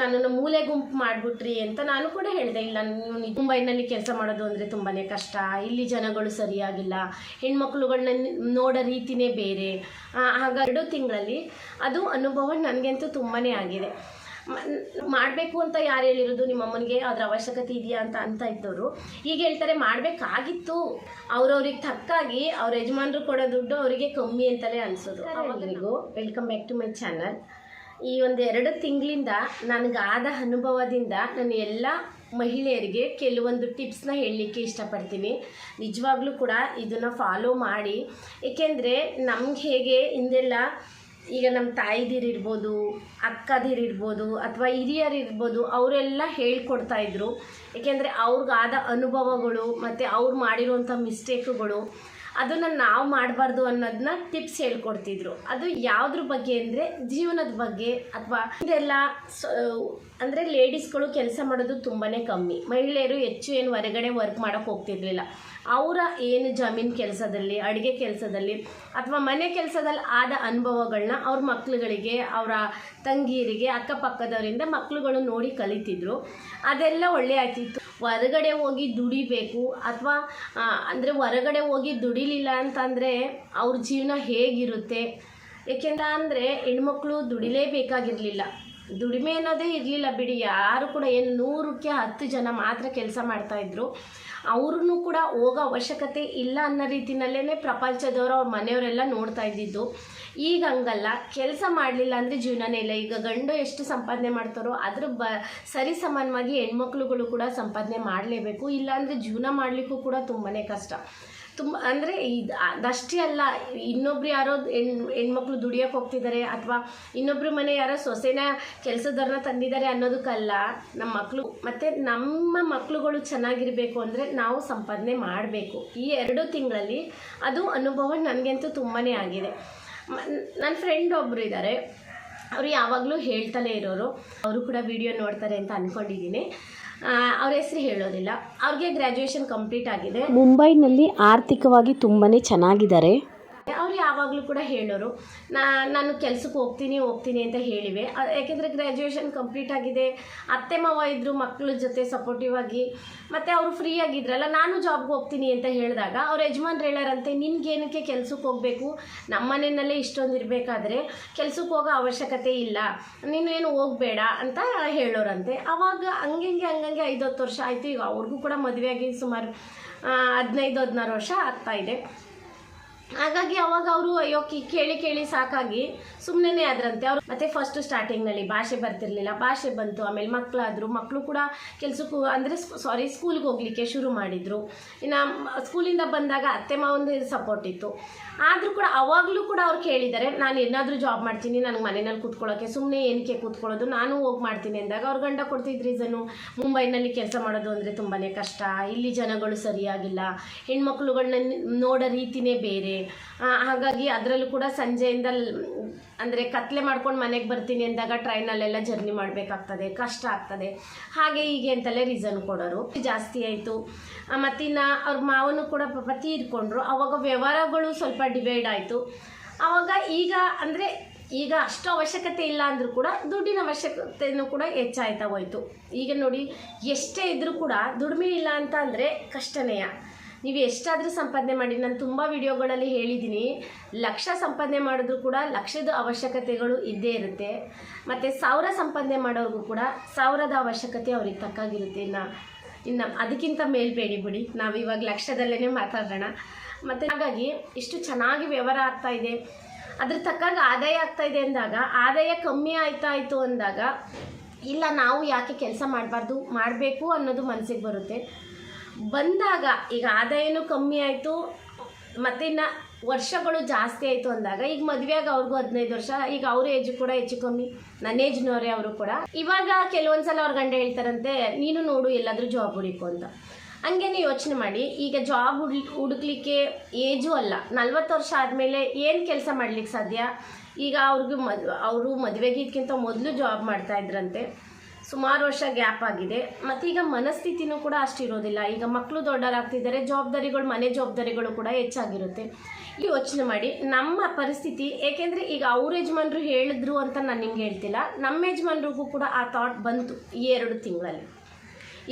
ನನ್ನನ್ನು ಮೂಲೆ ಗುಂಪು ಮಾಡಿಬಿಟ್ರಿ ಅಂತ ನಾನು ಕೂಡ ಹೇಳಿದೆ ಇಲ್ಲ ಮುಂಬೈನಲ್ಲಿ ಕೆಲಸ ಮಾಡೋದು ಅಂದರೆ ತುಂಬಾ ಕಷ್ಟ. ಇಲ್ಲಿ ಜನಗಳು ಸರಿಯಾಗಿಲ್ಲ. ಹೆಣ್ಮಕ್ಳುಗಳನ್ನ ನೋಡೋ ರೀತಿನೇ ಬೇರೆ. ಆಗ ಎರಡು ತಿಂಗಳಲ್ಲಿ ಅದು ಅನುಭವ ನನಗಂತೂ ತುಂಬಾ ಆಗಿದೆ. ಮಾಡಬೇಕು ಅಂತ ಯಾರು ಹೇಳಿರೋದು? ನಿಮ್ಮ ಅಮ್ಮನಿಗೆ ಅದ್ರ ಅವಶ್ಯಕತೆ ಇದೆಯಾ ಅಂತ ಅಂತ ಇದ್ದವರು ಈಗ ಹೇಳ್ತಾರೆ ಮಾಡಬೇಕಾಗಿತ್ತು. ಅವ್ರವ್ರಿಗೆ ತಕ್ಕಾಗಿ ಅವ್ರ ಯಜಮಾನರು ಕೊಡೋ ದುಡ್ಡು ಅವರಿಗೆ ಕಮ್ಮಿ ಅಂತಲೇ ಅನಿಸೋದು. ಅವರಿಗೂ welcome back to my channel ಈ ಒಂದು ಎರಡು ತಿಂಗಳಿಂದ ನನಗಾದ ಅನುಭವದಿಂದ ನಾನು ಎಲ್ಲ ಮಹಿಳೆಯರಿಗೆ ಕೆಲವೊಂದು ಟಿಪ್ಸ್ನ ಹೇಳಲಿಕ್ಕೆ ಇಷ್ಟಪಡ್ತೀನಿ. ನಿಜವಾಗ್ಲೂ ಕೂಡ ಇದನ್ನು ಫಾಲೋ ಮಾಡಿ. ಏಕೆಂದರೆ ನಮ್ಗೆ ಹೇಗೆ ಹಿಂದೆಲ್ಲ ಈಗ ನಮ್ಮ ತಾಯಿದಿರಿರ್ಬೋದು ಅಕ್ಕದಿರಿರ್ಬೋದು ಅಥವಾ ಹಿರಿಯರಿರ್ಬೋದು ಅವರೆಲ್ಲ ಹೇಳ್ಕೊಡ್ತಾ ಇದ್ರು. ಏಕೆಂದರೆ ಅವ್ರಿಗಾದ ಅನುಭವಗಳು ಮತ್ತು ಅವ್ರು ಮಾಡಿರುವಂಥ ಮಿಸ್ಟೇಕುಗಳು ಅದನ್ನು ನಾವು ಮಾಡಬಾರ್ದು ಅನ್ನೋದನ್ನ ಟಿಪ್ಸ್ ಹೇಳ್ಕೊಡ್ತಿದ್ರು. ಅದು ಯಾವುದ್ರ ಬಗ್ಗೆ ಅಂದರೆ ಜೀವನದ ಬಗ್ಗೆ ಅಥವಾ ಇದೆಲ್ಲ ಅಂದರೆ ಲೇಡೀಸ್ಗಳು ಕೆಲಸ ಮಾಡೋದು ತುಂಬಾ ಕಮ್ಮಿ. ಮಹಿಳೆಯರು ಹೆಚ್ಚು ಏನು ಹೊರಗಡೆ ವರ್ಕ್ ಮಾಡೋಕ್ಕೆ ಹೋಗ್ತಿರ್ಲಿಲ್ಲ. ಅವರ ಏನು ಜಮೀನು ಕೆಲಸದಲ್ಲಿ, ಅಡುಗೆ ಕೆಲಸದಲ್ಲಿ ಅಥವಾ ಮನೆ ಕೆಲಸದಲ್ಲಿ ಆದ ಅನುಭವಗಳನ್ನ ಅವ್ರ ಮಕ್ಳುಗಳಿಗೆ, ಅವರ ತಂಗಿಯರಿಗೆ, ಅಕ್ಕಪಕ್ಕದವರಿಂದ ಮಕ್ಕಳುಗಳು ನೋಡಿ ಕಲಿತಿದ್ರು. ಅದೆಲ್ಲ ಒಳ್ಳೆ ಆಗ್ತಿತ್ತು ಹೊರಗಡೆ ಹೋಗಿ ದುಡಿಬೇಕು ಅಥವಾ ಅಂದರೆ ಹೊರಗಡೆ ಹೋಗಿ ದುಡಿಲಿಲ್ಲ ಅಂತಂದರೆ ಅವ್ರ ಜೀವನ ಹೇಗಿರುತ್ತೆ? ಏಕೆಂತ ಅಂದರೆ ಹೆಣ್ಮಕ್ಳು ದುಡಿಲೇಬೇಕಾಗಿರಲಿಲ್ಲ. ದುಡಿಮೆ ಅನ್ನೋದೇ ಇರಲಿಲ್ಲ ಬಿಡಿ. ಯಾರು ಕೂಡ ಏನು ನೂರಕ್ಕೆ ಹತ್ತು ಜನ ಮಾತ್ರ ಕೆಲಸ ಮಾಡ್ತಾಯಿದ್ರು ಅವ್ರೂ ಕೂಡ ಹೋಗೋ ಅವಶ್ಯಕತೆ ಇಲ್ಲ ಅನ್ನೋ ರೀತಿಯಲ್ಲೇ ಪ್ರಪಂಚದವರು ಅವ್ರ ಮನೆಯವರೆಲ್ಲ ನೋಡ್ತಾ ಇದ್ದಿದ್ದು. ಈಗ ಹಂಗಲ್ಲ. ಕೆಲಸ ಮಾಡಲಿಲ್ಲ ಅಂದರೆ ಜೀವನನೇ ಇಲ್ಲ. ಈಗ ಗಂಡು ಎಷ್ಟು ಸಂಪಾದನೆ ಮಾಡ್ತಾರೋ ಅದ್ರ ಬ ಸರಿ ಸಮಾನವಾಗಿ ಹೆಣ್ಮಕ್ಳುಗಳು ಕೂಡ ಸಂಪಾದನೆ ಮಾಡಲೇಬೇಕು. ಇಲ್ಲಾಂದರೆ ಜೀವನ ಮಾಡಲಿಕ್ಕೂ ಕೂಡ ತುಂಬಾ ಕಷ್ಟ. ತುಂಬ, ಅಂದರೆ ಇದು ಅದಷ್ಟೇ ಅಲ್ಲ, ಇನ್ನೊಬ್ರು ಯಾರೋ ಹೆಣ್, ಹೆಣ್ಮಕ್ಳು ದುಡಿಯೋಕೆ ಹೋಗ್ತಿದ್ದಾರೆ ಅಥವಾ ಇನ್ನೊಬ್ರು ಮನೆ ಯಾರೋ ಸೊಸೆನ ಕೆಲಸದವ್ರನ್ನ ತಂದಿದ್ದಾರೆ ಅನ್ನೋದಕ್ಕಲ್ಲ ನಮ್ಮ ಮಕ್ಕಳು ಮತ್ತು ನಮ್ಮ ಮಕ್ಕಳುಗಳು ಚೆನ್ನಾಗಿರಬೇಕು ಅಂದರೆ ನಾವು ಸಂಪಾದನೆ ಮಾಡಬೇಕು. ಈ ಎರಡು ತಿಂಗಳಲ್ಲಿ ಅದು ಅನುಭವ ನನಗಂತೂ ತುಂಬಾ ಆಗಿದೆ. ನನ್ನ ಫ್ರೆಂಡ್ ಒಬ್ಬರು ಇದ್ದಾರೆ ಅವರು ಯಾವಾಗಲೂ ಹೇಳ್ತಲೇ ಇರೋರು. ಅವರು ಕೂಡ ವಿಡಿಯೋ ನೋಡ್ತಾರೆ ಅಂತ ಅಂದ್ಕೊಂಡಿದ್ದೀನಿ ಅವ್ರ ಹೆಸರು ಹೇಳೋದಿಲ್ಲ. ಅವ್ರಿಗೆ ಗ್ರ್ಯಾಜುಯೇಷನ್ ಕಂಪ್ಲೀಟ್ ಆಗಿದೆ. ಮುಂಬೈನಲ್ಲಿ ಆರ್ಥಿಕವಾಗಿ ತುಂಬಾ ಚೆನ್ನಾಗಿದ್ದಾರೆ. ಅವ್ರು ಯಾವಾಗಲೂ ಕೂಡ ಹೇಳೋರು ನಾ ನಾನು ಕೆಲಸಕ್ಕೆ ಹೋಗ್ತೀನಿ ಹೋಗ್ತೀನಿ ಅಂತ ಹೇಳಿವೆ. ಯಾಕೆಂದರೆ ಗ್ರ್ಯಾಜುಯೇಷನ್ ಕಂಪ್ಲೀಟ್ ಆಗಿದೆ ಅತ್ತೆ ಮಾವ ಇದ್ದರು ಮಕ್ಕಳ ಜೊತೆ ಸಪೋರ್ಟಿವ್ ಆಗಿ ಮತ್ತು ಅವರು ಫ್ರೀ ಆಗಿದ್ರಲ್ಲ ನಾನು ಜಾಬ್ಗೆ ಹೋಗ್ತೀನಿ ಅಂತ ಹೇಳಿದಾಗ ಅವ್ರ ಯಜಮಾನ್ರು ಹೇಳಾರಂತೆ ನಿನಗೇನಕ್ಕೆ ಕೆಲಸಕ್ಕೆ ಹೋಗಬೇಕು? ನಮ್ಮ ಮನೆಯಲ್ಲೇ ಇಷ್ಟೊಂದು ಇರಬೇಕಾದ್ರೆ ಕೆಲಸಕ್ಕೆ ಹೋಗೋ ಅವಶ್ಯಕತೆ ಇಲ್ಲ ನೀನು ಏನು ಹೋಗಬೇಡ ಅಂತ ಹೇಳೋರಂತೆ. ಅವಾಗ ಹಂಗಂಗೆ ಹಂಗಂಗೆ ಐದು ಹತ್ತು ವರ್ಷ ಆಯಿತು ಈಗ ಅವ್ರಿಗೂ ಕೂಡ ಮದುವೆಯಾಗಿ ಸುಮಾರು ಆ, ಹದಿನೈದು ಹದಿನಾರು ವರ್ಷ ಆಗ್ತಾಯಿದೆ ಹಾಗಾಗಿ ಅವಾಗ ಅವರು, ಅಯ್ಯೋ, ಕಿ- ಕೇಳಿ ಕೇಳಿ ಸಾಕಾಗಿ ಸುಮ್ಮನೆ ಆದ್ರಂತೆ. ಅವ್ರು ಮತ್ತೆ ಫಸ್ಟ್ ಸ್ಟಾರ್ಟಿಂಗ್ನಲ್ಲಿ ಭಾಷೆ ಬರ್ತಿರ್ಲಿಲ್ಲ. ಭಾಷೆ ಬಂತು, ಆಮೇಲೆ ಮಕ್ಕಳಾದ್ರು ಮಕ್ಕಳು ಕೂಡ ಕೆಲಸಕ್ಕೂ, ಅಂದರೆ ಸಾರಿ ಸ್ಕೂಲ್ಗೆ ಹೋಗ್ಲಿಕ್ಕೆ ಶುರು ಮಾಡಿದರು. ಇನ್ನು ಸ್ಕೂಲಿಂದ ಬಂದಾಗ ಅತ್ತೆ ಮಾವೊಂದು ಸಪೋರ್ಟ್ ಇತ್ತು. ಆದರೂ ಕೂಡ ಅವಾಗಲೂ ಕೂಡ ಅವ್ರು ಕೇಳಿದ್ದಾರೆ, ನಾನು ಏನಾದರೂ ಜಾಬ್ ಮಾಡ್ತೀನಿ, ನನಗೆ ಮನೆಯಲ್ಲಿ ಕೂತ್ಕೊಳ್ಳೋಕ್ಕೆ ಸುಮ್ಮನೆ ಏನಕ್ಕೆ ಕೂತ್ಕೊಳ್ಳೋದು? ನಾನು ಹೋಗಿ ಮಾಡ್ತೀನಿ ಅಂದಾಗ ಅವ್ರ ಗಂಡ ಕೊಡ್ತಿದ್ದ ರೀಸನು ಮುಂಬೈನಲ್ಲಿ ಕೆಲಸ ಮಾಡೋದು ಅಂದರೆ ತುಂಬಾ ಕಷ್ಟ. ಇಲ್ಲಿ ಜನಗಳು ಸರಿಯಾಗಿಲ್ಲ. ಹೆಣ್ಮಕ್ಳುಗಳನ್ನ ನೋಡೋ ರೀತಿನೇ ಬೇರೆ. ಹಾಗಾಗಿ ಅದರಲ್ಲೂ ಕೂಡ ಸಂಜೆಯಿಂದ ಅಂದರೆ ಕತ್ಲೆ ಮಾಡ್ಕೊಂಡು ಮನೆಗೆ ಬರ್ತೀನಿ ಅಂದಾಗ ಟ್ರೈನಲ್ಲೆಲ್ಲ ಜರ್ನಿ ಮಾಡಬೇಕಾಗ್ತದೆ, ಕಷ್ಟ ಆಗ್ತದೆ. ಹಾಗೆ ಹೀಗೆ ಅಂತಲೇ ರೀಸನ್ ಕೊಡೋರು. ಜಾಸ್ತಿ ಆಯಿತು. ಮತ್ತಿನ್ನು ಅವ್ರ ಮಾವನು ಕೂಡ ಪಾಪ ತೀರ್ಕೊಂಡ್ರು ಅವಾಗ ವ್ಯವಹಾರಗಳು ಸ್ವಲ್ಪ ಡಿವೈಡ್ ಆಯಿತು. ಆವಾಗ ಈಗ ಅಂದರೆ ಈಗ ಅಷ್ಟು ಅವಶ್ಯಕತೆ ಇಲ್ಲ ಅಂದರೂ ಕೂಡ ದುಡ್ಡಿನ ಅವಶ್ಯಕತೆಯೂ ಕೂಡ ಹೆಚ್ಚಾಯ್ತಾ ಹೋಯಿತು. ಈಗ ನೋಡಿ, ಎಷ್ಟೇ ಇದ್ದರೂ ಕೂಡ ದುಡಿಮೆ ಇಲ್ಲ ಅಂತ ಅಂದರೆ ಕಷ್ಟನೇಯ ನೀವು ಎಷ್ಟಾದರೂ ಸಂಪಾದನೆ ಮಾಡಿ, ನಾನು ತುಂಬ ವಿಡಿಯೋಗಳಲ್ಲಿ ಹೇಳಿದ್ದೀನಿ. ಲಕ್ಷ ಸಂಪಾದನೆ ಮಾಡಿದ್ರು ಕೂಡ ಲಕ್ಷದ ಅವಶ್ಯಕತೆಗಳು ಇದ್ದೇ ಇರುತ್ತೆ. ಮತ್ತು ಸಾವಿರ ಸಂಪಾದನೆ ಮಾಡೋರಿಗೂ ಕೂಡ ಸಾವಿರದ ಅವಶ್ಯಕತೆ ಅವ್ರಿಗೆ ತಕ್ಕಾಗಿರುತ್ತೆ ಇನ್ನು. ಇನ್ನು ಅದಕ್ಕಿಂತ ಮೇಲ್ಬೇಡಿ ಬಿಡಿ ನಾವು ಇವಾಗ ಲಕ್ಷದಲ್ಲೇ ಮಾತಾಡೋಣ. ಮತ್ತು ಹಾಗಾಗಿ ಇಷ್ಟು ಚೆನ್ನಾಗಿ ವ್ಯವಹಾರ ಆಗ್ತಾ ಇದೆ. ಅದ್ರ ತಕ್ಕಾಗ ಆದಾಯ ಆಗ್ತಾ ಇದೆ ಅಂದಾಗ, ಆದಾಯ ಕಮ್ಮಿ ಆಯ್ತಾ ಆಯಿತು ಅಂದಾಗ, ಇಲ್ಲ ನಾವು ಯಾಕೆ ಕೆಲಸ ಮಾಡಬಾರ್ದು? ಮಾಡಬೇಕು ಅನ್ನೋದು ಮನಸ್ಸಿಗೆ ಬರುತ್ತೆ. ಬಂದಾಗ ಈಗ ಆದಾಯನೂ ಕಮ್ಮಿ ಆಯಿತು, ಮತ್ತು ಇನ್ನು ವರ್ಷಗಳು ಜಾಸ್ತಿ ಆಯಿತು ಅಂದಾಗ ಈಗ ಮದುವೆಯಾಗ ಅವ್ರಿಗೂ ಹದಿನೈದು ವರ್ಷ, ಈಗ ಅವ್ರ ಏಜ್ ಕೂಡ ಹೆಚ್ಚು ಕಮ್ಮಿ, ನನ್ನ ಏಜ್ನವರೇ ಅವರು ಕೂಡ. ಇವಾಗ ಕೆಲವೊಂದು ಸಲ ಅವ್ರ ಗಂಡ ಹೇಳ್ತಾರಂತೆ, ನೀನು ನೋಡು ಎಲ್ಲಾದರೂ ಜಾಬ್ ಹುಡುಕು ಅಂತ. ಹಂಗೆ ನೀವು ಯೋಚನೆ ಮಾಡಿ, ಈಗ ಜಾಬ್ ಹುಡ್, ಹುಡುಕ್ಲಿಕ್ಕೆ ಏಜು ಅಲ್ಲ, ನಲ್ವತ್ತು ವರ್ಷ ಆದಮೇಲೆ ಏನು ಕೆಲಸ ಮಾಡ್ಲಿಕ್ಕೆ ಸಾಧ್ಯ? ಈಗ ಅವ್ರಿಗೂ ಮದ್, ಅವರು ಮದುವೆಗಿದ್ಕಿಂತ ಮೊದಲು ಜಾಬ್ ಮಾಡ್ತಾ ಇದ್ರಂತೆ. ಸುಮಾರು ವರ್ಷ ಗ್ಯಾಪ್ ಆಗಿದೆ. ಮತ್ತು ಈಗ ಮನಸ್ಥಿತಿನೂ ಕೂಡ ಅಷ್ಟಿರೋದಿಲ್ಲ ಈಗ ಮಕ್ಕಳು ದೊಡ್ಡವರಾಗ್ತಿದ್ದಾರೆ ಜವಾಬ್ದಾರಿಗಳು, ಮನೆ ಜವಾಬ್ದಾರಿಗಳು ಕೂಡ ಹೆಚ್ಚಾಗಿರುತ್ತೆ. ಯೋಚನೆ ಮಾಡಿ, ನಮ್ಮ ಪರಿಸ್ಥಿತಿ, ಏಕೆಂದರೆ ಈಗ ಅವ್ರ ಯಜಮಾನರು ಹೇಳಿದ್ರು ಅಂತ ನಾನು ನಿಮ್ಗೆ ಹೇಳ್ತಿಲ್ಲ, ನಮ್ಮ ಯಜಮಾನ್ರಿಗೂ ಕೂಡ ಆ ಥಾಟ್ ಬಂತು ಈ ಎರಡು ತಿಂಗಳಲ್ಲಿ.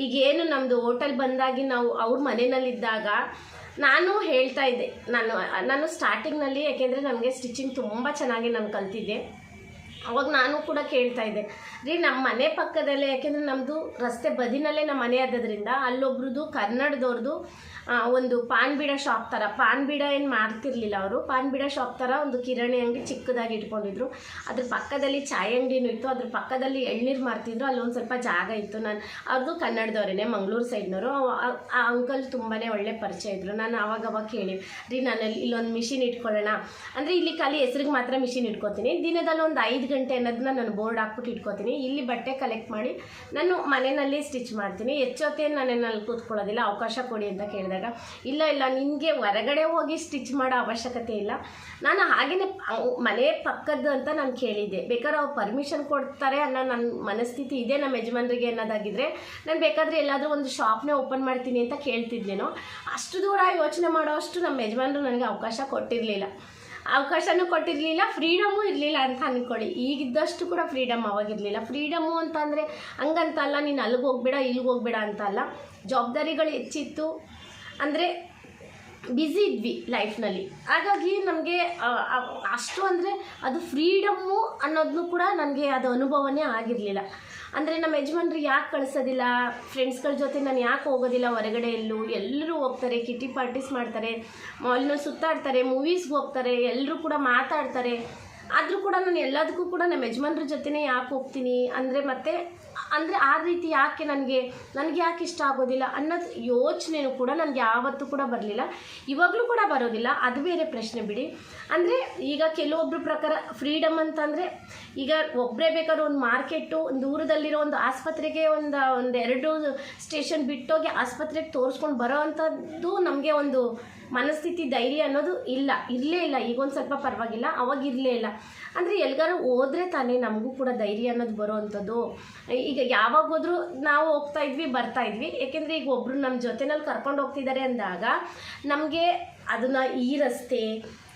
ಈಗೇನು ನಮ್ಮದು ಹೋಟೆಲ್ ಬಂದಾಗಿ ನಾವು ಅವ್ರ ಮನೆಯಲ್ಲಿದ್ದಾಗ ನಾನು ಹೇಳ್ತಾ ಇದ್ದೆ, ನಾನು ನಾನು ಸ್ಟಾರ್ಟಿಂಗ್ನಲ್ಲಿ ಯಾಕೆಂದರೆ ನನಗೆ ಸ್ಟಿಚಿಂಗ್ ತುಂಬ ಚೆನ್ನಾಗಿ ನಾನು ಕಲ್ತಿದ್ದೆ. ಅವಾಗ ನಾನು ಕೂಡ ಕೇಳ್ತಾ ಇದ್ದೆ. ರೀ ನಮ್ಮ ಮನೆ ಪಕ್ಕದಲ್ಲೇ, ಯಾಕೆಂದರೆ ನಮ್ಮದು ರಸ್ತೆ ಬದಿನಲ್ಲೇ ನಮ್ಮ ಮನೆ ಆದದ್ರಿಂದ ಅಲ್ಲೊಬ್ರದ್ದು ಕನ್ನಡದವ್ರದ್ದು ಒಂದು ಪಾನ್ ಬೀಡ ಶಾಪ್ ಥರ ಪಾನ್ ಬೀಡ ಏನು ಮಾಡ್ತಿರ್ಲಿಲ್ಲ ಅವರು. ಪಾನ್ ಬೀಡ ಶಾಪ್ ಥರ ಒಂದು ಕಿರಾಣಿ ಅಂಗಡಿ ಚಿಕ್ಕದಾಗಿ ಇಟ್ಕೊಂಡಿದ್ರು. ಅದ್ರ ಪಕ್ಕದಲ್ಲಿ ಚಾಯ್ ಅಂಗಡಿನೂ ಇತ್ತು. ಅದ್ರ ಪಕ್ಕದಲ್ಲಿ ಎಳ್ನೀರು ಮಾರ್ತಿದ್ರು. ಅಲ್ಲೊಂದು ಸ್ವಲ್ಪ ಜಾಗ ಇತ್ತು. ನಾನು ಅವ್ರದ್ದು ಕನ್ನಡದವರೇನೆ, ಮಂಗಳೂರು ಸೈಡ್ನವರು. ಆ ಅಂಕಲ್ ತುಂಬಾ ಒಳ್ಳೆ ಪರಿಚಯ ಇದ್ರು. ನಾನು ಅವಾಗ ಅವಾಗ ಕೇಳಿ ರೀ ನಾನು ಇಲ್ಲೊಂದು ಮಿಷಿನ್ ಇಟ್ಕೊಳ್ಳೋಣ. ಅಂದರೆ ಇಲ್ಲಿ ಖಾಲಿ ಹೆಸ್ರಿಗೆ ಮಾತ್ರ ಮಿಷಿನ್ ಇಟ್ಕೋತೀನಿ. ದಿನದಲ್ಲಿ ಒಂದು ಐದು ಗಂಟೆ ಅನ್ನೋದನ್ನ ನಾನು ಬೋರ್ಡ್ ಹಾಕ್ಬಿಟ್ಟು ಇಟ್ಕೋತೀನಿ. ಇಲ್ಲಿ ಬಟ್ಟೆ ಕಲೆಕ್ಟ್ ಮಾಡಿ ನಾನು ಮನೆಯಲ್ಲಿ ಸ್ಟಿಚ್ ಮಾಡ್ತೀನಿ. ಹೆಚ್ಚೊತ್ತೇನು ನಾನೇನಲ್ಲಿ ಕೂತ್ಕೊಳ್ಳೋದಿಲ್ಲ. ಅವಕಾಶ ಕೊಡಿ ಅಂತ ಕೇಳಿದಾಗ ಇಲ್ಲ ಇಲ್ಲ, ನಿನಗೆ ಹೊರಗಡೆ ಹೋಗಿ ಸ್ಟಿಚ್ ಮಾಡೋ ಅವಶ್ಯಕತೆ ಇಲ್ಲ. ನಾನು ಹಾಗೆಯೇ ಮನೆ ಪಕ್ಕದ್ದು ಅಂತ ನಾನು ಕೇಳಿದ್ದೆ. ಬೇಕಾದ್ರೆ ಅವ್ರು ಪರ್ಮಿಷನ್ ಕೊಡ್ತಾರೆ ಅನ್ನೋ ನನ್ನ ಮನಸ್ಥಿತಿ ಇದೆ ನಮ್ಮ ಯಜಮಾನ್ರಿಗೆ ಅನ್ನೋದಾಗಿದ್ದರೆ ನಾನು ಬೇಕಾದರೆ ಎಲ್ಲಾದರೂ ಒಂದು ಶಾಪ್ನೇ ಓಪನ್ ಮಾಡ್ತೀನಿ ಅಂತ ಕೇಳ್ತಿದ್ನೇನೋ. ಅಷ್ಟು ದೂರ ಯೋಚನೆ ಮಾಡೋ ಅಷ್ಟು ನಮ್ಮ ಯಜಮಾನರು ನನಗೆ ಅವಕಾಶ ಕೊಟ್ಟಿರಲಿಲ್ಲ. ಅವಕಾಶನೂ ಕೊಟ್ಟಿರಲಿಲ್ಲ ಫ್ರೀಡಮು ಇರಲಿಲ್ಲ ಅಂತ ಅಂದ್ಕೊಳ್ಳಿ ಈಗಿದ್ದಷ್ಟು ಕೂಡ ಫ್ರೀಡಮ್ ಅವಾಗಿರಲಿಲ್ಲ ಫ್ರೀಡಮು ಅಂತಂದರೆ, ಹಂಗಂತಲ್ಲ, ನೀನು ಅಲ್ಲಿಗೆ ಹೋಗ್ಬೇಡ, ಇಲ್ಲಿಗೆ ಹೋಗ್ಬೇಡ ಅಂತ ಅಲ್ಲ ಜವಾಬ್ದಾರಿಗಳು ಹೆಚ್ಚಿತ್ತು. ಅಂದರೆ ಬ್ಯುಸಿ ಇದ್ವಿ ಲೈಫ್ನಲ್ಲಿ ಹಾಗಾಗಿ ನಮಗೆ ಅಷ್ಟು ಅಂದರೆ ಅದು ಫ್ರೀಡಮ್ಮು ಅನ್ನೋದನ್ನು ಕೂಡ ನನಗೆ ಅದು ಅನುಭವನೇ ಆಗಿರಲಿಲ್ಲ. ಅಂದರೆ ನಮ್ಮ ಯಜಮಾನ್ರು ಯಾಕೆ ಕಳಿಸೋದಿಲ್ಲ? ಫ್ರೆಂಡ್ಸ್ಗಳ ಜೊತೆ ನಾನು ಯಾಕೆ ಹೋಗೋದಿಲ್ಲ ಹೊರಗಡೆ ಎಲ್ಲೂ? ಎಲ್ಲರೂ ಹೋಗ್ತಾರೆ, ಕಿಟಿ ಪಾರ್ಟೀಸ್ ಮಾಡ್ತಾರೆ ಮಾಲ್ನಲ್ಲಿ ಸುತ್ತಾಡ್ತಾರೆ ಮೂವೀಸ್ಗೆ ಹೋಗ್ತಾರೆ ಎಲ್ಲರೂ ಕೂಡ ಮಾತಾಡ್ತಾರೆ. ಆದರೂ ಕೂಡ ನಾನು ಎಲ್ಲದಕ್ಕೂ ಕೂಡ ನಮ್ಮ ಯಜಮಾನ್ರ ಜೊತೆನೇ ಯಾಕೆ ಹೋಗ್ತೀನಿ? ಅಂದರೆ ಮತ್ತೆ ಅಂದರೆ ಆ ರೀತಿ ಯಾಕೆ ನನಗೆ ನನಗೆ ಯಾಕೆ ಇಷ್ಟ ಆಗೋದಿಲ್ಲ ಅನ್ನೋದು ಯೋಚನೆಯೂ ಕೂಡ ನನಗೆ ಯಾವತ್ತೂ ಕೂಡ ಬರಲಿಲ್ಲ. ಇವಾಗಲೂ ಕೂಡ ಬರೋದಿಲ್ಲ, ಅದು ಬೇರೆ ಪ್ರಶ್ನೆ ಬಿಡಿ. ಅಂದರೆ ಈಗ ಕೆಲವೊಬ್ಬರ ಪ್ರಕಾರ ಫ್ರೀಡಮ್ ಅಂತಂದರೆ ಈಗ ಒಬ್ಬರೇ ಬೇಕಾದ್ರೆ ಒಂದು ಮಾರ್ಕೆಟು ದೂರದಲ್ಲಿರೋ ಒಂದು ಆಸ್ಪತ್ರೆಗೆ ಒಂದು ಒಂದು ಎರಡು ಸ್ಟೇಷನ್ ಬಿಟ್ಟೋಗಿ ಆಸ್ಪತ್ರೆಗೆ ತೋರಿಸ್ಕೊಂಡು ಬರೋ ಅಂಥದ್ದು ನಮಗೆ ಒಂದು ಮನಸ್ಥಿತಿ, ಧೈರ್ಯ ಅನ್ನೋದು ಇಲ್ಲ. ಇರಲೇ ಇಲ್ಲ ಈಗ ಒಂದು ಸ್ವಲ್ಪ ಪರವಾಗಿಲ್ಲ, ಅವಾಗ ಇರಲೇ ಇಲ್ಲ. ಅಂದರೆ ಎಲ್ಗಾರು ಹೋದ್ರೆ ತಾನೇ ನಮಗೂ ಕೂಡ ಧೈರ್ಯ ಅನ್ನೋದು ಬರೋ ಅಂಥದ್ದು ಈಗ ಯಾವಾಗ ಹೋದ್ರೂ ನಾವು ಹೋಗ್ತಾ ಇದ್ವಿ, ಬರ್ತಾ ಇದ್ವಿ. ಯಾಕೆಂದ್ರೆ ಈಗ ಒಬ್ಬರು ನಮ್ಮ ಜೊತೆನಲ್ಲಿ ಕರ್ಕೊಂಡು ಹೋಗ್ತಿದ್ದಾರೆ ಅಂದಾಗ ನಮಗೆ ಅದನ್ನು ಈ ರಸ್ತೆ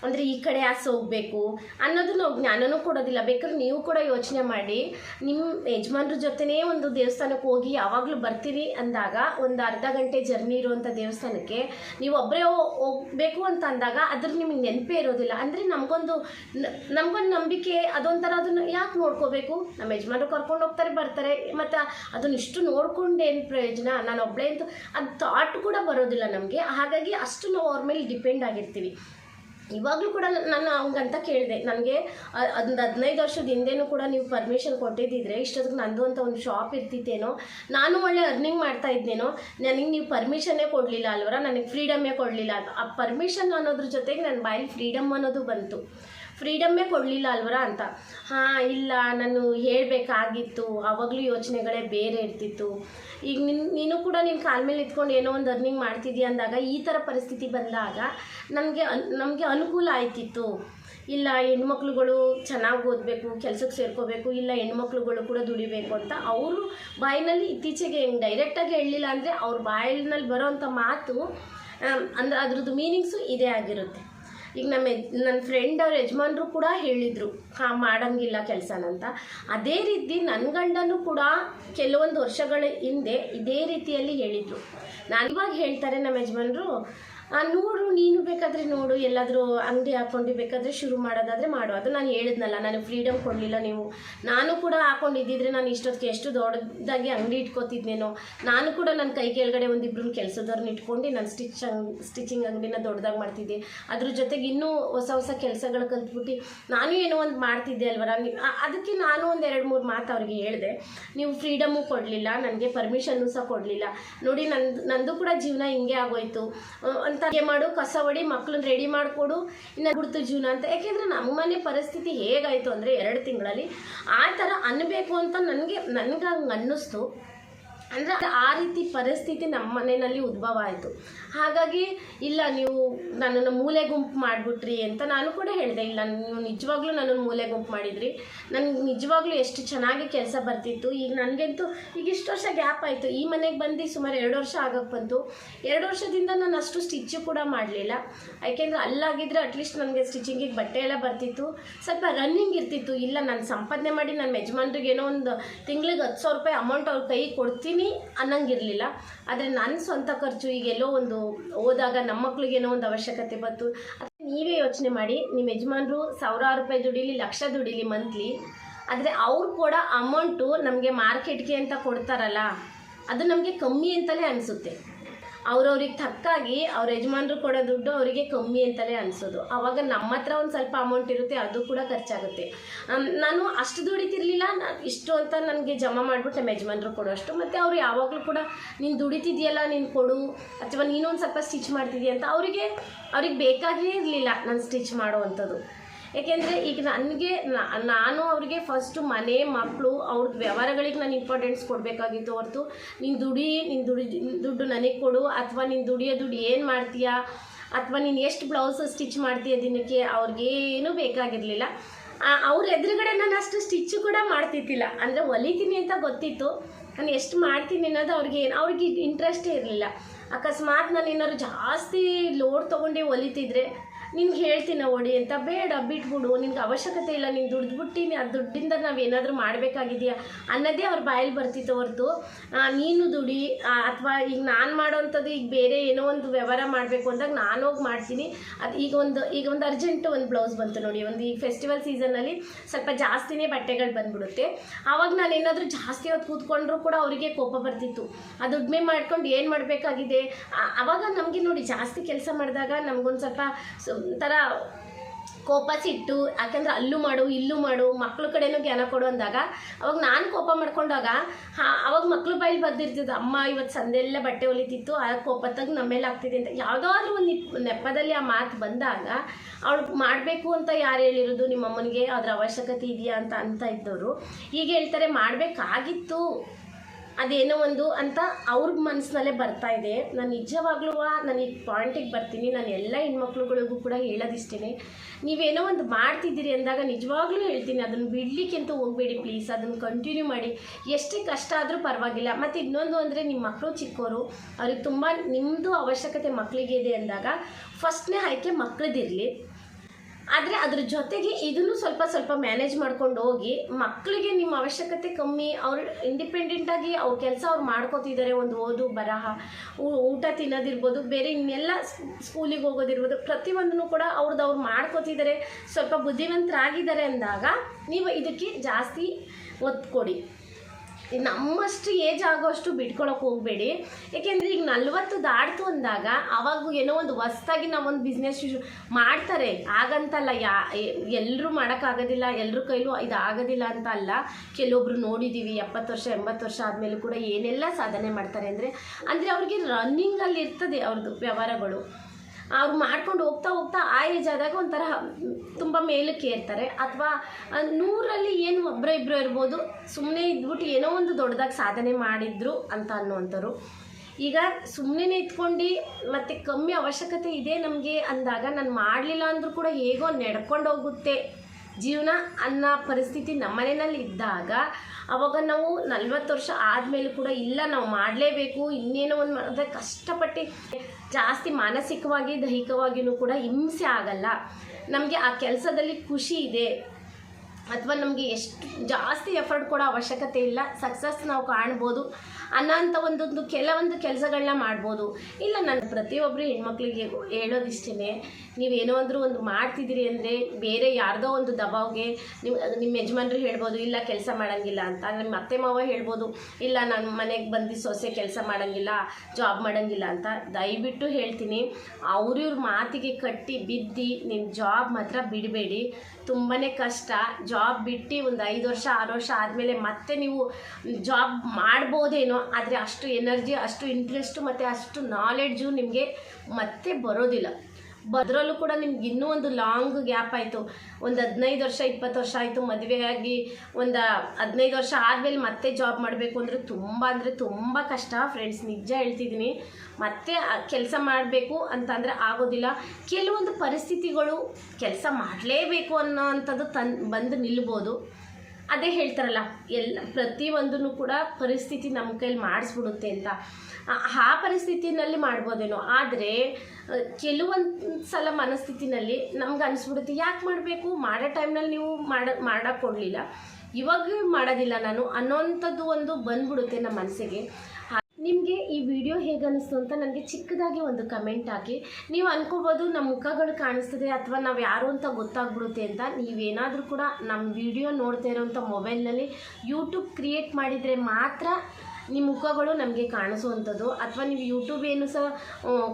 ಅಂದರೆ ಈ ಕಡೆ ಆಸೆ ಹೋಗಬೇಕು ಅನ್ನೋದನ್ನು ಜ್ಞಾನನೂ ಕೊಡೋದಿಲ್ಲ. ಬೇಕಾದ್ರೆ ನೀವು ಕೂಡ ಯೋಚನೆ ಮಾಡಿ. ನಿಮ್ಮ ಯಜಮಾನ್ರ ಜೊತೆನೇ ಒಂದು ದೇವಸ್ಥಾನಕ್ಕೆ ಹೋಗಿ ಯಾವಾಗಲೂ ಬರ್ತೀರಿ ಅಂದಾಗ ಒಂದು ಅರ್ಧ ಗಂಟೆ ಜರ್ನಿ ಇರುವಂಥ ದೇವಸ್ಥಾನಕ್ಕೆ ನೀವು ಒಬ್ಬರೇ ಹೋಗಬೇಕು ಅಂತ ಅಂದಾಗ ಅದ್ರ ನಿಮಗೆ ನೆನಪೇ ಇರೋದಿಲ್ಲ. ಅಂದರೆ ನಮಗೊಂದು ನಮಗೊಂದು ನಂಬಿಕೆ ಅದೊಂಥರ ಅದನ್ನು ಯಾಕೆ ನೋಡ್ಕೋಬೇಕು? ನಮ್ಮ ಯಜಮಾನ್ರು ಕರ್ಕೊಂಡು ಹೋಗ್ತಾರೆ, ಬರ್ತಾರೆ. ಮತ್ತು ಅದನ್ನು ಇಷ್ಟು ನೋಡ್ಕೊಂಡು ಏನು ಪ್ರಯೋಜನ? ನಾನು ಒಬ್ಬಳೇ ಅಂತ ಅದು ಥಾಟ್ ಕೂಡ ಬರೋದಿಲ್ಲ ನಮಗೆ. ಹಾಗಾಗಿ ಅಷ್ಟು ನಾವು ಅವ್ರ ಮೇಲೆ ಡಿಪೆಂಡ್ ಆಗಿರ್ತೀವಿ. ಇವಾಗಲೂ ಕೂಡ ನಾನು ಅವಂಗಂತ ಕೇಳಿದೆ. ನನಗೆ ಅದೊಂದು ಹದಿನೈದು ವರ್ಷದ ಹಿಂದೆನೂ ಕೂಡ ನೀವು ಪರ್ಮಿಷನ್ ಕೊಟ್ಟಿದ್ದಿದ್ರೆ ಇಷ್ಟೊತ್ತಿಗೆ ನಂದು ಅಂತ ಒಂದು ಶಾಪ್ ಇರ್ತಿತ್ತೇನೋ, ನಾನು ಒಳ್ಳೆ ಅರ್ನಿಂಗ್ ಮಾಡ್ತಾ ಇದ್ದೇನೋ ನನಗೆ ನೀವು ಪರ್ಮಿಷನ್ನೇ ಕೊಡಲಿಲ್ಲ ಅಲ್ವರ? ನನಗೆ ಫ್ರೀಡಮ್ಮೇ ಕೊಡಲಿಲ್ಲ ಆ ಪರ್ಮಿಷನ್ ಅನ್ನೋದ್ರ ಜೊತೆಗೆ ನನ್ನ ಬಾಯಲ್ಲಿ ಫ್ರೀಡಮ್ ಅನ್ನೋದು ಬಂತು. ಫ್ರೀಡಮ್ಮೇ ಕೊಡಲಿಲ್ಲ ಅಲ್ವರ ಅಂತ. ಹಾಂ, ಇಲ್ಲ, ನಾನು ಹೇಳಬೇಕಾಗಿತ್ತು. ಆವಾಗಲೂ ಯೋಚನೆಗಳೇ ಬೇರೆ ಇರ್ತಿತ್ತು. ಈಗ ನಿನ್, ನೀನು ಕೂಡ ನಿನ್ನ ಕಾಲ ಮೇಲೆ ಇದ್ಕೊಂಡು ಏನೋ ಒಂದು ಅರ್ನಿಂಗ್ ಮಾಡ್ತಿದ್ದೀಯ ಅಂದಾಗ ಈ ಥರ ಪರಿಸ್ಥಿತಿ ಬಂದಾಗ ನಮಗೆ ಅನ್, ನಮಗೆ ಅನುಕೂಲ ಆಯ್ತಿತ್ತು. ಇಲ್ಲ, ಹೆಣ್ಮಕ್ಳುಗಳು ಚೆನ್ನಾಗಿ ಓದಬೇಕು ಕೆಲಸಕ್ಕೆ ಸೇರ್ಕೋಬೇಕು, ಇಲ್ಲ ಹೆಣ್ಮಕ್ಳುಗಳು ಕೂಡ ದುಡಿಬೇಕು ಅಂತ ಅವರು ಬಾಯಿನಲ್ಲಿ ಇತ್ತೀಚೆಗೆ ಹೆಂಗೆ ಡೈರೆಕ್ಟಾಗಿ ಹೇಳಲಿಲ್ಲ ಅಂದರೆ ಅವ್ರ ಬಾಯಿನಲ್ಲಿ ಬರೋವಂಥ ಮಾತು ಅಂದ್ರೆ ಅದ್ರದ್ದು ಮೀನಿಂಗ್ಸು ಇದೇ ಆಗಿರುತ್ತೆ. ಈಗ ನಮ್ಮ ನನ್ನ ಫ್ರೆಂಡ್ ಅವ್ರ ಯಜಮಾನ್ರು ಕೂಡ ಹೇಳಿದರು, ಹಾಂ, ಮಾಡಂಗಿಲ್ಲ ಕೆಲಸನಂತ ಅದೇ ರೀತಿ ನನ್ನ ಗಂಡನೂ ಕೂಡ ಕೆಲವೊಂದು ವರ್ಷಗಳ ಹಿಂದೆ ಇದೇ ರೀತಿಯಲ್ಲಿ ಹೇಳಿದರು. ನಾನು ಇವಾಗ ಹೇಳ್ತಾರೆ ನಮ್ಮ ಯಜಮಾನ್ರು ನೋಡು ನೀನು ಬೇಕಾದರೆ ನೋಡು ಎಲ್ಲಾದರೂ ಅಂಗಡಿ ಹಾಕೊಂಡು ಬೇಕಾದರೆ ಶುರು ಮಾಡೋದಾದರೆ ಮಾಡು. ಅದು ನಾನು ಹೇಳಿದ್ನಲ್ಲ ನನಗೆ ಫ್ರೀಡಮ್ ಕೊಡಲಿಲ್ಲ ನೀವು. ನಾನು ಕೂಡ ಹಾಕೊಂಡಿದ್ದಿದ್ರೆ ನಾನು ಇಷ್ಟೊತ್ತಿಗೆ ಎಷ್ಟು ದೊಡ್ಡದಾಗಿ ಅಂಗಡಿ ಇಟ್ಕೋತಿದ್ನೇನೋ. ನಾನು ಕೂಡ ನನ್ನ ಕೈ ಕೆಳಗಡೆ ಒಂದಿಬ್ರು ಕೆಲಸದವ್ರನ್ನ ಇಟ್ಕೊಂಡು ನಾನು ಸ್ಟಿಚ್ ಅಂಗ್ ಸ್ಟಿಚಿಂಗ್ ಅಂಗಡಿನ ದೊಡ್ಡದಾಗಿ ಮಾಡ್ತಿದ್ದೆ. ಅದ್ರ ಜೊತೆಗೆ ಇನ್ನೂ ಹೊಸ ಹೊಸ ಕೆಲಸಗಳು ಕಲ್ತ್ಬಿಟ್ಟು ನಾನು ಏನೋ ಒಂದು ಮಾಡ್ತಿದ್ದೆ ಅಲ್ವರ ನೀವು ಅದಕ್ಕೆ ನಾನು ಒಂದು ಎರಡು ಮೂರು ಮಾತು ಅವ್ರಿಗೆ ಹೇಳಿದೆ. ನೀವು ಫ್ರೀಡಮು ಕೊಡಲಿಲ್ಲ ನನಗೆ ಪರ್ಮಿಷನ್ನು ಸಹ ಕೊಡಲಿಲ್ಲ. ನೋಡಿ ನಂದು ನಂದು ಕೂಡ ಜೀವನ ಹಿಂಗೆ ಆಗೋಯ್ತು. ಆ, ಅಂತ ಮಾಡು, ಕಸ ಹೊಡಿ ಮಕ್ಳನ್ನ ರೆಡಿ ಮಾಡಿಕೊಡು, ಇನ್ನು ಬಿಡ್ತು ಜೀವನ ಅಂತ. ಯಾಕೆಂದರೆ ನಮ್ಮ ಮನೆ ಪರಿಸ್ಥಿತಿ ಹೇಗಾಯಿತು ಅಂದರೆ ಎರಡು ತಿಂಗಳಲ್ಲಿ ಆ ಥರ ಅನ್ನಬೇಕು ಅಂತ ನನಗೆ ನನಗೆ ಹಂಗೆ ಅನ್ನಿಸ್ತು. ಅಂದರೆ ಆ ರೀತಿ ಪರಿಸ್ಥಿತಿ ನಮ್ಮ ಮನೆಯಲ್ಲಿ ಉದ್ಭವ ಆಯಿತು. ಹಾಗಾಗಿ ಇಲ್ಲ, ನೀವು ನನ್ನನ್ನು ಮೂಲೆ ಗುಂಪು ಮಾಡಿಬಿಟ್ರಿ ಅಂತ ನಾನು ಕೂಡ ಹೇಳಿದೆ. ಇಲ್ಲ, ನೀವು ನಿಜವಾಗ್ಲೂ ನನ್ನನ್ನು ಮೂಲೆ ಗುಂಪು ಮಾಡಿದ್ರಿ. ನನಗೆ ನಿಜವಾಗ್ಲೂ ಎಷ್ಟು ಚೆನ್ನಾಗಿ ಕೆಲಸ ಬರ್ತಿತ್ತು. ಈಗ ನನಗಂತೂ ಈಗ ಇಷ್ಟು ವರ್ಷ ಗ್ಯಾಪ್ ಆಯಿತು. ಈ ಮನೆಗೆ ಬಂದು ಸುಮಾರು ಎರಡು ವರ್ಷ ಆಗಕ್ಕೆ ಬಂತು. ಎರಡು ವರ್ಷದಿಂದ ನಾನು ಅಷ್ಟು ಸ್ಟಿಚ್ಚು ಕೂಡ ಮಾಡಲಿಲ್ಲ. ಯಾಕೆಂದರೆ ಅಲ್ಲಾಗಿದ್ದರೆ ಅಟ್ಲೀಸ್ಟ್ ನನಗೆ ಸ್ಟಿಚಿಂಗಿಗೆ ಬಟ್ಟೆ ಎಲ್ಲ ಬರ್ತಿತ್ತು. ಸ್ವಲ್ಪ ರನ್ನಿಂಗ್ ಇರ್ತಿತ್ತು. ಇಲ್ಲ, ನಾನು ಸಂಪಾದನೆ ಮಾಡಿ ನನ್ನ ಯಜಮಾನ್ರಿಗೆ ಏನೋ ಒಂದು ತಿಂಗ್ಳಿಗೆ ಹತ್ತು ಸಾವಿರ ರೂಪಾಯಿ ಅಮೌಂಟ್ ಅವ್ರ ಕೈ ಕೊಡ್ತೀನಿ ಅನ್ನಂಗಿರಲಿಲ್ಲ. ಆದರೆ ನನ್ನ ಸ್ವಂತ ಖರ್ಚು ಈಗ ಎಲ್ಲೋ ಒಂದು ಹೋದಾಗ ನಮ್ಮ ಮಕ್ಳಿಗೆ ಏನೋ ಒಂದು ಅವಶ್ಯಕತೆ ಬಂತು. ನೀವೇ ಯೋಚನೆ ಮಾಡಿ. ನಿಮ್ಮ ಯಜಮಾನರು ಸಾವಿರಾರು ರೂಪಾಯಿ ದುಡೀಲಿ, ಲಕ್ಷ ದುಡೀಲಿ ಮಂತ್ಲಿ. ಆದರೆ ಅವ್ರು ಕೂಡ ಅಮೌಂಟು ನಮಗೆ ಮಾರ್ಕೆಟ್ಗೆ ಅಂತ ಕೊಡ್ತಾರಲ್ಲ, ಅದು ನಮಗೆ ಕಮ್ಮಿ ಅಂತಲೇ ಅನಿಸುತ್ತೆ. ಅವ್ರವ್ರಿಗೆ ತಕ್ಕಾಗಿ ಅವ್ರ ಯಜಮಾನ್ರು ಕೊಡೋ ದುಡ್ಡು ಅವರಿಗೆ ಕಮ್ಮಿ ಅಂತಲೇ ಅನಿಸೋದು. ಆವಾಗ ನಮ್ಮ ಹತ್ರ ಒಂದು ಸ್ವಲ್ಪ ಅಮೌಂಟ್ ಇರುತ್ತೆ, ಅದು ಕೂಡ ಖರ್ಚಾಗುತ್ತೆ. ನಾನು ಅಷ್ಟು ದುಡಿತಿರ್ಲಿಲ್ಲ, ನಾನು ಇಷ್ಟು ಅಂತ ನನಗೆ ಜಮಾ ಮಾಡಿಬಿಟ್ಟು ನಮ್ಮ ಯಜಮಾನ್ರು ಕೊಡೋಷ್ಟು. ಮತ್ತು ಅವ್ರು ಯಾವಾಗಲೂ ಕೂಡ, ನೀನು ದುಡಿತಿದೆಯಲ್ಲ, ನೀನು ಕೊಡು. ಅಥವಾ ನೀನು ಒಂದು ಸ್ವಲ್ಪ ಸ್ಟಿಚ್ ಮಾಡ್ತಿದೀಯ? ಅಂತ ಅವರಿಗೆ, ಅವ್ರಿಗೆ ಬೇಕಾಗೇ ಇರಲಿಲ್ಲ, ನಾನು ಸ್ಟಿಚ್ ಮಾಡೋ ಅಂಥದ್ದು ಏಕೆಂದರೆ ಈಗ ನನಗೆ ನಾನು ಅವರಿಗೆ ಫಸ್ಟು ಮನೆ ಮಕ್ಕಳು ಅವ್ರದ್ದು ವ್ಯವಹಾರಗಳಿಗೆ ನಾನು ಇಂಪಾರ್ಟೆನ್ಸ್ ಕೊಡಬೇಕಾಗಿತ್ತು ಹೊರತು, ನೀನು ದುಡಿ ನೀನು ದುಡಿ, ದುಡ್ಡು ನನಗೆ ಕೊಡು, ಅಥವಾ ನೀನು ದುಡಿಯೋ ದುಡ್ಡು ಏನು ಮಾಡ್ತೀಯಾ, ಅಥವಾ ನೀನು ಎಷ್ಟು ಬ್ಲೌಸ್ ಸ್ಟಿಚ್ ಮಾಡ್ತೀಯ ದಿನಕ್ಕೆ, ಅವ್ರಿಗೇನೂ ಬೇಕಾಗಿರಲಿಲ್ಲ. ಅವ್ರ ಎದುರುಗಡೆ ನಾನು ಅಷ್ಟು ಸ್ಟಿಚ್ಚು ಕೂಡ ಮಾಡ್ತಿದ್ದಿಲ್ಲ. ಅಂದರೆ ಹೊಲಿತೀನಿ ಅಂತ ಗೊತ್ತಿತ್ತು. ನಾನು ಎಷ್ಟು ಮಾಡ್ತೀನಿ ಅನ್ನೋದು ಅವ್ರಿಗೆ ಏನು, ಅವ್ರಿಗೆ ಇಂಟ್ರೆಸ್ಟೇ ಇರಲಿಲ್ಲ. ಅಕಸ್ಮಾತ್ ನಾನು ಏನಾದ್ರು ಜಾಸ್ತಿ ಲೋಡ್ ತೊಗೊಂಡು ಹೊಲಿತಿದ್ರೆ ನಿನ್ಗೆ ಹೇಳ್ತೀನಿ ನೋಡಿ ಅಂತ, ಬೇಡ, ಬಿಟ್ಬಿಡು. ನಿನ್ಗೆ ಅವಶ್ಯಕತೆ ಇಲ್ಲ, ನೀನು ದುಡ್ದು ಬಿಟ್ಟಿನಿ ಆ ದುಡ್ಡಿಂದ ನಾವು ಏನಾದರೂ ಮಾಡಬೇಕಾಗಿದೆಯಾ ಅನ್ನೋದೇ ಅವ್ರ ಬಾಯಲ್ಲಿ ಬರ್ತಿತ್ತು ಹೊರತು. ನೀನು ದುಡಿ ಅಥವಾ ಈಗ ನಾನು ಮಾಡೋವಂಥದ್ದು ಈಗ ಬೇರೆ ಏನೋ ಒಂದು ವ್ಯವಹಾರ ಮಾಡಬೇಕು ಅಂದಾಗ ನಾನು ಹೋಗಿ ಮಾಡ್ತೀನಿ. ಅದು ಈಗ ಒಂದು ಈಗ ಒಂದು ಅರ್ಜೆಂಟ್ ಒಂದು ಬ್ಲೌಸ್ ಬಂತು ನೋಡಿ, ಒಂದು ಈಗ ಫೆಸ್ಟಿವಲ್ ಸೀಸನಲ್ಲಿ ಸ್ವಲ್ಪ ಜಾಸ್ತಿನೇ ಬಟ್ಟೆಗಳು ಬಂದ್ಬಿಡುತ್ತೆ. ಆವಾಗ ನಾನು ಏನಾದರೂ ಜಾಸ್ತಿ ಹೊತ್ತು ಕೂತ್ಕೊಂಡ್ರೂ ಕೂಡ ಅವರಿಗೆ ಕೋಪ ಬರ್ತಿತ್ತು. ಆ ದುಡ್ಮೆ ಮಾಡ್ಕೊಂಡು ಏನು ಮಾಡಬೇಕಾಗಿದೆ? ಆವಾಗ ನಮಗೆ ನೋಡಿ ಜಾಸ್ತಿ ಕೆಲಸ ಮಾಡಿದಾಗ ನಮಗೊಂದು ಸ್ವಲ್ಪ ಒಂಥರ ಕೋಪ ಸಿಟ್ಟು, ಯಾಕೆಂದ್ರೆ ಅಲ್ಲೂ ಮಾಡು, ಇಲ್ಲೂ ಮಾಡು, ಮಕ್ಳ ಕಡೆನೂ ಜ್ಞಾನ ಕೊಡು ಅಂದಾಗ, ಅವಾಗ ನಾನು ಕೋಪ ಮಾಡ್ಕೊಂಡಾಗ, ಹಾಂ, ಅವಾಗ ಮಕ್ಳು ಬಾಯಿಲಿ ಬರ್ದಿರ್ತಿದ್ದು ಅಮ್ಮ ಇವತ್ತು ಸಂದೆಲ್ಲ ಬಟ್ಟೆ ಹೊಲಿತಿತ್ತು, ಆ ಕೋಪ ತಗ್ ನಮ್ಮ ಮೇಲೆ ಆಗ್ತಿದೆ ಅಂತ. ಯಾವುದಾದ್ರೂ ಒಂದು ನಿಪ್ ನೆಪದಲ್ಲಿ ಆ ಮಾತು ಬಂದಾಗ, ಅವಳು ಮಾಡಬೇಕು ಅಂತ ಯಾರು ಹೇಳಿರೋದು ನಿಮ್ಮ ಅಮ್ಮನಿಗೆ ಅದರ ಅವಶ್ಯಕತೆ ಇದೆಯಾ ಅಂತ ಅಂತ ಇದ್ದವರು ಈಗ ಹೇಳ್ತಾರೆ, ಮಾಡಬೇಕಾಗಿತ್ತು ಅದೇನೋ ಒಂದು ಅಂತ ಅವ್ರ ಮನಸ್ಸಿನಲ್ಲೇ ಬರ್ತಾ ಇದೆ. ನಾನು ನಿಜವಾಗ್ಲೂ ನಾನು ಈ ಪಾಯಿಂಟಿಗೆ ಬರ್ತೀನಿ. ನಾನು ಎಲ್ಲ ಹೆಣ್ಮಕ್ಳುಗಳಿಗೂ ಕೂಡ ಹೇಳೋದಿಷ್ಟೇ ನೀವೇನೋ ಒಂದು ಮಾಡ್ತಿದ್ದೀರಿ ಅಂದಾಗ ನಿಜವಾಗ್ಲೂ ಹೇಳ್ತೀನಿ. ಅದನ್ನು ಬಿಡಲಿಕ್ಕೆ ಅಂತ ಹೋಗಬೇಡಿ ಪ್ಲೀಸ್ ಅದನ್ನು ಕಂಟಿನ್ಯೂ ಮಾಡಿ. ಎಷ್ಟೇ ಕಷ್ಟ ಆದರೂ ಪರವಾಗಿಲ್ಲ. ಮತ್ತು ಇನ್ನೊಂದು ಅಂದರೆ ನಿಮ್ಮ ಮಕ್ಕಳು ಚಿಕ್ಕವರು ಅವ್ರಿಗೆ ತುಂಬ ನಿಮ್ಮದು ಅವಶ್ಯಕತೆ ಮಕ್ಕಳಿಗೆ ಇದೆ ಅಂದಾಗ ಫಸ್ಟ್ನೇ ಆಯ್ಕೆ ಮಕ್ಕಳದಿರಲಿ ಆದರೆ ಅದ್ರ ಜೊತೆಗೆ ಇದನ್ನು ಸ್ವಲ್ಪ ಸ್ವಲ್ಪ ಮ್ಯಾನೇಜ್ ಮಾಡ್ಕೊಂಡು ಹೋಗಿ ಮಕ್ಕಳಿಗೆ ನಿಮ್ಮ ಅವಶ್ಯಕತೆ ಕಮ್ಮಿ, ಅವ್ರು ಇಂಡಿಪೆಂಡೆಂಟಾಗಿ ಅವ್ರ ಕೆಲಸ ಅವ್ರು ಮಾಡ್ಕೋತಿದ್ದಾರೆ ಒಂದು ಓದು, ಬರಹ ಊಟ ತಿನ್ನೋದಿರ್ಬೋದು, ಬೇರೆ ಇನ್ನೆಲ್ಲ ಸ್ಕೂಲಿಗೆ ಹೋಗೋದಿರ್ಬೋದು, ಪ್ರತಿಯೊಂದನ್ನು ಕೂಡ ಅವ್ರದ್ದು ಅವ್ರು ಮಾಡ್ಕೋತಿದ್ದಾರೆ ಸ್ವಲ್ಪ ಬುದ್ಧಿವಂತರಾಗಿದ್ದಾರೆ ಅಂದಾಗ ನೀವು ಇದಕ್ಕೆ ಜಾಸ್ತಿ ಒತ್ತು ಕೊಡಿ ನಮ್ಮಷ್ಟು ಏಜ್ ಆಗೋಷ್ಟು ಬಿಟ್ಕೊಳಕ್ಕೆ ಹೋಗಬೇಡಿ. ಏಕೆಂದರೆ ಈಗ ನಲ್ವತ್ತು ದಾಟ್ತು ಅಂದಾಗ ಅವಾಗ ಏನೋ ಒಂದು ಹೊಸ್ದಾಗಿ ನಾವೊಂದು ಬಿಸ್ನೆಸ್ ಮಾಡ್ತಾರೆ. ಹಾಗಂತಲ್ಲ ಯಾ ಎಲ್ಲರೂ ಮಾಡೋಕ್ಕಾಗೋದಿಲ್ಲ ಎಲ್ಲರ ಕೈಲೂ ಇದು ಆಗೋದಿಲ್ಲ ಅಂತ ಅಲ್ಲ. ಕೆಲವೊಬ್ರು ನೋಡಿದ್ದೀವಿ ಎಪ್ಪತ್ತು ವರ್ಷ, ಎಂಬತ್ತು ವರ್ಷ ಆದಮೇಲೆ ಕೂಡ ಏನೆಲ್ಲ ಸಾಧನೆ ಮಾಡ್ತಾರೆ ಅಂದರೆ ಅಂದರೆ ಅವ್ರಿಗೆ ರನ್ನಿಂಗಲ್ಲಿ ಇರ್ತದೆ ಅವ್ರದ್ದು ವ್ಯವಹಾರಗಳು. ಅವ್ರು ಮಾಡ್ಕೊಂಡು ಹೋಗ್ತಾ ಹೋಗ್ತಾ ಆ ಏಜ್ ಆದಾಗ ಒಂಥರ ತುಂಬ ಮೇಲಕ್ಕೆ ಏರ್ತಾರೆ. ಅಥವಾ ನೂರಲ್ಲಿ ಏನು ಒಬ್ಬರ ಇಬ್ಬರು ಇರ್ಬೋದು ಸುಮ್ಮನೆ ಇದ್ಬಿಟ್ಟು ಏನೋ ಒಂದು ದೊಡ್ಡದಾಗಿ ಸಾಧನೆ ಮಾಡಿದ್ರು ಅಂತ ಅನ್ನುವಂಥವ್ರು. ಈಗ ಸುಮ್ಮನೆ ಇತ್ಕೊಂಡು ಮತ್ತು ಕಮ್ಮಿ ಅವಶ್ಯಕತೆ ಇದೆ ನಮಗೆ ಅಂದಾಗ ನಾನು ಮಾಡಲಿಲ್ಲ ಅಂದರೂ ಕೂಡ ಹೇಗೋ ನಡ್ಕೊಂಡು ಹೋಗುತ್ತೆ. ಜೀವನ ಅನ್ನೋ ಪರಿಸ್ಥಿತಿ ನಮ್ಮನೆಯಲ್ಲಿ ಇದ್ದಾಗ ಅವಾಗ ನಾವು ನಲ್ವತ್ತು ವರ್ಷ ಆದಮೇಲೂ ಕೂಡ ಇಲ್ಲ, ನಾವು ಮಾಡಲೇಬೇಕು, ಇನ್ನೇನೋ ಒಂದು ಮಾಡಿದ್ರೆ ಕಷ್ಟಪಟ್ಟು ಜಾಸ್ತಿ ಮಾನಸಿಕವಾಗಿ ದೈಹಿಕವಾಗಿಯೂ ಕೂಡ ಹಿಂಸೆ ಆಗಲ್ಲ. ನಮಗೆ ಆ ಕೆಲಸದಲ್ಲಿ ಖುಷಿ ಇದೆ. ಅಥವಾ ನಮಗೆ ಎಷ್ಟು ಜಾಸ್ತಿ ಎಫರ್ಟ್ ಕೊಡೋ ಅವಶ್ಯಕತೆ ಇಲ್ಲ ಸಕ್ಸಸ್ ನಾವು ಕಾಣ್ಬೋದು ಅನ್ನೋಂಥ ಒಂದೊಂದು ಕೆಲವೊಂದು ಕೆಲಸಗಳನ್ನ ಮಾಡ್ಬೋದು. ಇಲ್ಲ, ನಾನು ಪ್ರತಿಯೊಬ್ಬರು ಹೆಣ್ಮಕ್ಳಿಗೆ ಹೇಳೋದಿಷ್ಟೇ ನೀವೇನೋ ಅಂದರೂ ಒಂದು ಮಾಡ್ತಿದ್ದೀರಿ ಅಂದರೆ ಬೇರೆ ಯಾರ್ದೋ ಒಂದು ದಬಾವ್ಗೆ ನಿಮ್ಮ ನಿಮ್ಮ ಯಜಮಾನ್ರು ಹೇಳ್ಬೋದು, ಇಲ್ಲ ಕೆಲಸ ಮಾಡೋಂಗಿಲ್ಲ ಅಂತ. ನಿಮ್ಮ ಅತ್ತೆ ಮಾವ ಹೇಳ್ಬೋದು, ಇಲ್ಲ, ನಾನು ಮನೆಗೆ ಬಂದು ಸೊಸೆ ಕೆಲಸ ಮಾಡೋಂಗಿಲ್ಲ ಜಾಬ್ ಮಾಡೋಂಗಿಲ್ಲ ಅಂತ ದಯವಿಟ್ಟು ಹೇಳ್ತೀನಿ. ಅವ್ರಿವ್ರ ಮಾತಿಗೆ ಕಟ್ಟಿ ಬಿದ್ದು ನಿಮ್ಮ ಜಾಬ್ ಮಾತ್ರ ಬಿಡಬೇಡಿ. ತುಂಬಾ ಕಷ್ಟ ಜಾಬ್ ಬಿಟ್ಟು ಒಂದು ಐದು ವರ್ಷ, ಆರು ವರ್ಷ ಆದಮೇಲೆ ಮತ್ತೆ ನೀವು ಜಾಬ್ ಮಾಡ್ಬೋದೇನೋ, ಆದರೆ ಅಷ್ಟು ಎನರ್ಜಿ ಅಷ್ಟು ಇಂಟ್ರೆಸ್ಟು ಮತ್ತು ಅಷ್ಟು ನಾಲೆಡ್ಜು ನಿಮಗೆ ಮತ್ತೆ ಬರೋದಿಲ್ಲ. ಅದರಲ್ಲೂ ಕೂಡ ನಿಮ್ಗೆ ಇನ್ನೂ ಒಂದು ಲಾಂಗ್ ಗ್ಯಾಪ್ ಆಯಿತು. ಒಂದು ಹದಿನೈದು ವರ್ಷ, ಇಪ್ಪತ್ತು ವರ್ಷ ಆಯಿತು ಮದುವೆಯಾಗಿ ಒಂದು ಹದಿನೈದು ವರ್ಷ ಆದಮೇಲೆ ಮತ್ತೆ ಜಾಬ್ ಮಾಡಬೇಕು ಅಂದರೆ ತುಂಬ ಅಂದರೆ ತುಂಬ ಕಷ್ಟ ಫ್ರೆಂಡ್ಸ್ ನಿಜ ಹೇಳ್ತಿದ್ದೀನಿ. ಮತ್ತೆ ಕೆಲಸ ಮಾಡಬೇಕು ಅಂತಂದರೆ ಆಗೋದಿಲ್ಲ. ಕೆಲವೊಂದು ಪರಿಸ್ಥಿತಿಗಳು ಕೆಲಸ ಮಾಡಲೇಬೇಕು ಅನ್ನೋ ಅಂಥದ್ದು ತನ್ ಬಂದು ನಿಲ್ಬೋದು. ಅದೇ ಹೇಳ್ತಾರಲ್ಲ, ಎಲ್ಲ ಪ್ರತಿಯೊಂದನ್ನು ಕೂಡ ಪರಿಸ್ಥಿತಿ ನಮ್ಮ ಕೈಲಿ ಮಾಡಿಸ್ಬಿಡುತ್ತೆ ಅಂತ. ಆ- ಪರಿಸ್ಥಿತಿನಲ್ಲಿ ಮಾಡ್ಬೋದೇನೋ. ಆದರೆ ಕೆಲವೊಂದು ಸಲ ಮನಸ್ಥಿತಿನಲ್ಲಿ ನಮ್ಗೆ ಅನಿಸ್ಬಿಡುತ್ತೆ, ಯಾಕೆ ಮಾಡಬೇಕು? ಮಾಡೋ ಟೈಮ್ನಲ್ಲಿ ನೀವು ಮಾಡ ಮಾಡೋಕ್ಕೆ ಕೊಡಲಿಲ್ಲ. ಇವಾಗ ಮಾಡೋದಿಲ್ಲ ನಾನು ಅನ್ನೋಂಥದ್ದು ಒಂದು ಬಂದ್ಬಿಡುತ್ತೆ ನಮ್ಮ ಮನಸ್ಸಿಗೆ. ನಿಮಗೆ ಈ ವಿಡಿಯೋ ಹೇಗೆ ಅಂತ ನನಗೆ ಚಿಕ್ಕದಾಗಿ ಒಂದು ಕಮೆಂಟ್ ಹಾಕಿ. ನೀವು ಅನ್ಕೋಬೋದು ನಮ್ಮ ಮುಖಗಳು ಕಾಣಿಸ್ತದೆ ಅಥವಾ ನಾವು ಯಾರು ಅಂತ ಗೊತ್ತಾಗ್ಬಿಡುತ್ತೆ ಅಂತ. ನೀವೇನಾದರೂ ಕೂಡ ನಮ್ಮ ವಿಡಿಯೋ ನೋಡ್ತಾ ಇರೋವಂಥ ಮೊಬೈಲ್ನಲ್ಲಿ ಯೂಟ್ಯೂಬ್ ಕ್ರಿಯೇಟ್ ಮಾಡಿದರೆ ಮಾತ್ರ ನಿಮ್ಮ ಮುಖಗಳು ನಮಗೆ ಕಾಣಿಸುವಂಥದ್ದು. ಅಥವಾ ನೀವು ಯೂಟ್ಯೂಬ್ ಏನು ಸಹ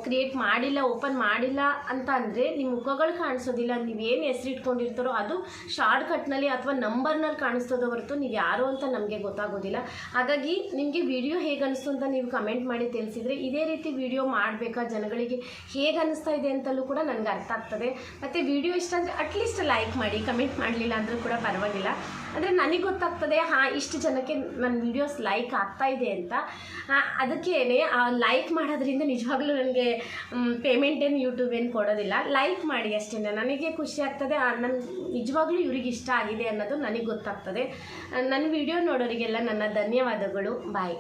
ಕ್ರಿಯೇಟ್ ಮಾಡಿಲ್ಲ ಓಪನ್ ಮಾಡಿಲ್ಲ ಅಂತ ಅಂದರೆ ನಿಮ್ಮ ಮುಖಗಳು ಕಾಣಿಸೋದಿಲ್ಲ. ನೀವೇನು ಹೆಸರಿಟ್ಕೊಂಡಿರ್ತಾರೋ ಅದು ಶಾರ್ಟ್ ಕಟ್ನಲ್ಲಿ ಅಥವಾ ನಂಬರ್ನಲ್ಲಿ ಕಾಣಿಸ್ತದೋ ಹೊರತು ನೀವು ಯಾರು ಅಂತ ನಮಗೆ ಗೊತ್ತಾಗೋದಿಲ್ಲ. ಹಾಗಾಗಿ ನಿಮಗೆ ವಿಡಿಯೋ ಹೇಗೆ ಅನಿಸ್ತು ಅಂತ ನೀವು ಕಮೆಂಟ್ ಮಾಡಿ ತಿಳಿಸಿದರೆ ಇದೇ ರೀತಿ ವಿಡಿಯೋ ಮಾಡಬೇಕಾ, ಜನಗಳಿಗೆ ಹೇಗೆ ಅನಿಸ್ತಾ ಇದೆ ಅಂತಲೂ ಕೂಡ ನನಗೆ ಅರ್ಥ ಆಗ್ತದೆ. ಮತ್ತು ವಿಡಿಯೋ ಇಷ್ಟ ಅಂದರೆ ಅಟ್ಲೀಸ್ಟ್ ಲೈಕ್ ಮಾಡಿ ಕಮೆಂಟ್ ಮಾಡಲಿಲ್ಲ ಅಂದರೂ ಕೂಡ ಪರವಾಗಿಲ್ಲ. ಅಂದರೆ ನನಗೆ ಗೊತ್ತಾಗ್ತದೆ, ಹಾಂ, ಇಷ್ಟು ಜನಕ್ಕೆ ನನ್ನ ವೀಡಿಯೋಸ್ ಲೈಕ್ ಆಗ್ತಾ ಇದೆ ಅಂತ. ಅದಕ್ಕೇ ಲೈಕ್ ಮಾಡೋದ್ರಿಂದ ನಿಜವಾಗ್ಲೂ ನನಗೆ ಪೇಮೆಂಟ್ ಏನು ಯೂಟ್ಯೂಬ್ ಏನು ಕೊಡೋದಿಲ್ಲ. ಲೈಕ್ ಮಾಡಿ ಅಷ್ಟೇ ನನಗೆ ಖುಷಿ ಆಗ್ತದೆ ನನ್ನ ನಿಜವಾಗ್ಲೂ ಇವ್ರಿಗೆ ಇಷ್ಟ ಆಗಿದೆ ಅನ್ನೋದು ನನಗೆ ಗೊತ್ತಾಗ್ತದೆ. ನನ್ನ ವಿಡಿಯೋ ನೋಡೋರಿಗೆಲ್ಲ ನನ್ನ ಧನ್ಯವಾದಗಳು. ಬಾಯ್